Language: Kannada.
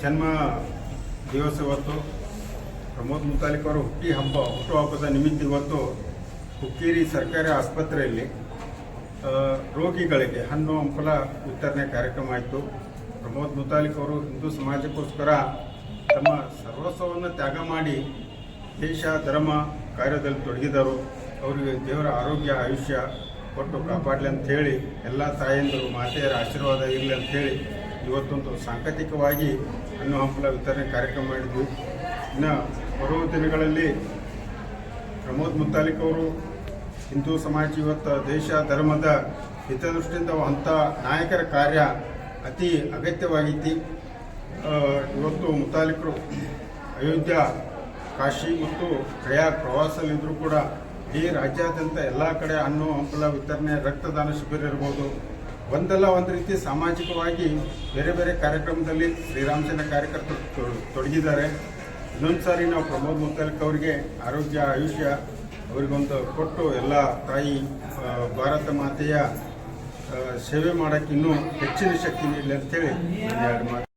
ಜನ್ಮ ದಿವಸ ಇವತ್ತು ಪ್ರಮೋದ್ ಮುತಾಲಿಕ್ ಅವರು ಹುಟ್ಟಿ ಹಬ್ಬ ಹುಟ್ಟುಹಬ್ಬದ ನಿಮಿತ್ತ ಇವತ್ತು ಹುಕ್ಕೇರಿ ಸರ್ಕಾರಿ ಆಸ್ಪತ್ರೆಯಲ್ಲಿ ರೋಗಿಗಳಿಗೆ ಹಣ್ಣು, ಹಂಪಲ ವಿತರಣೆ ಕಾರ್ಯಕ್ರಮ ಆಯಿತು. ಪ್ರಮೋದ್ ಮುತಾಲಿಕ್ ಅವರು ಹಿಂದೂ ಸಮಾಜಕ್ಕೋಸ್ಕರ ತಮ್ಮ ಸರ್ವಸ್ವವನ್ನು ತ್ಯಾಗ ಮಾಡಿ ದೇಶ, ಧರ್ಮ ಕಾರ್ಯದಲ್ಲಿ ತೊಡಗಿದರು. ಅವರಿಗೆ ದೇವರ ಆರೋಗ್ಯ, ಆಯುಷ್ಯ ಕೊಟ್ಟು ಕಾಪಾಡಲಿ ಅಂತ ಹೇಳಿ, ಎಲ್ಲ ತಾಯಂದರು, ಮಾತೆಯರ ಆಶೀರ್ವಾದ ಇರಲಿ ಅಂತ ಹೇಳಿ ಇವತ್ತೊಂದು ಸಾಂಕೇತಿಕವಾಗಿ ಹಣ್ಣು ಹಂಪಲ ವಿತರಣೆ ಕಾರ್ಯಕ್ರಮ ಮಾಡಿದ್ವಿ. ಇನ್ನು ಬರುವ ದಿನಗಳಲ್ಲಿ ಪ್ರಮೋದ್ ಮುತ್ತಾಲಿಕ್ ಅವರು ಹಿಂದೂ ಸಮಾಜ ಇವತ್ತು ದೇಶ ಧರ್ಮದ ಹಿತದೃಷ್ಟಿಯಿಂದ ಅಂಥ ನಾಯಕರ ಕಾರ್ಯ ಅತಿ ಅಗತ್ಯವಾಗೈತಿ ಇವತ್ತು ಮುತಾಲಿಕರು ಅಯೋಧ್ಯ, ಕಾಶಿ ಮತ್ತು ಪ್ರಯಾಗ್ ಪ್ರವಾಸದಲ್ಲಿದ್ದರೂ ಕೂಡ ಈ ರಾಜ್ಯಾದ್ಯಂತ ಎಲ್ಲ ಕಡೆ ಹಣ್ಣು ಹಂಪಲ ವಿತರಣೆ ರಕ್ತದಾನ ಶಿಬಿರ ಇರ್ಬೋದು. ಒಂದಲ್ಲ ಒಂದು ರೀತಿ ಸಾಮಾಜಿಕವಾಗಿ ಬೇರೆ ಬೇರೆ ಕಾರ್ಯಕ್ರಮದಲ್ಲಿ ಶ್ರೀರಾಮಚಂದ್ರ ಕಾರ್ಯಕರ್ತರು ತೊಡ್- ತೊಡಗಿದ್ದಾರೆ. ಇನ್ನೊಂದು ಸಾರಿ ನಾವು ಪ್ರಮೋದ್ ಮುತಾಲಿಕ್ ಅವರಿಗೆ ಆರೋಗ್ಯ, ಆಯುಷ್ಯ ಅವರಿಗೊಂದು ಕೊಟ್ಟು ಎಲ್ಲ ತಾಯಿ ಭಾರತ ಮಾತೆಯ ಸೇವೆ ಮಾಡೋಕ್ಕೆ ಇನ್ನೂ ಹೆಚ್ಚಿನ ಶಕ್ತಿ ನೀಡಲಿ ಅಂತೇಳಿ ಎರಡು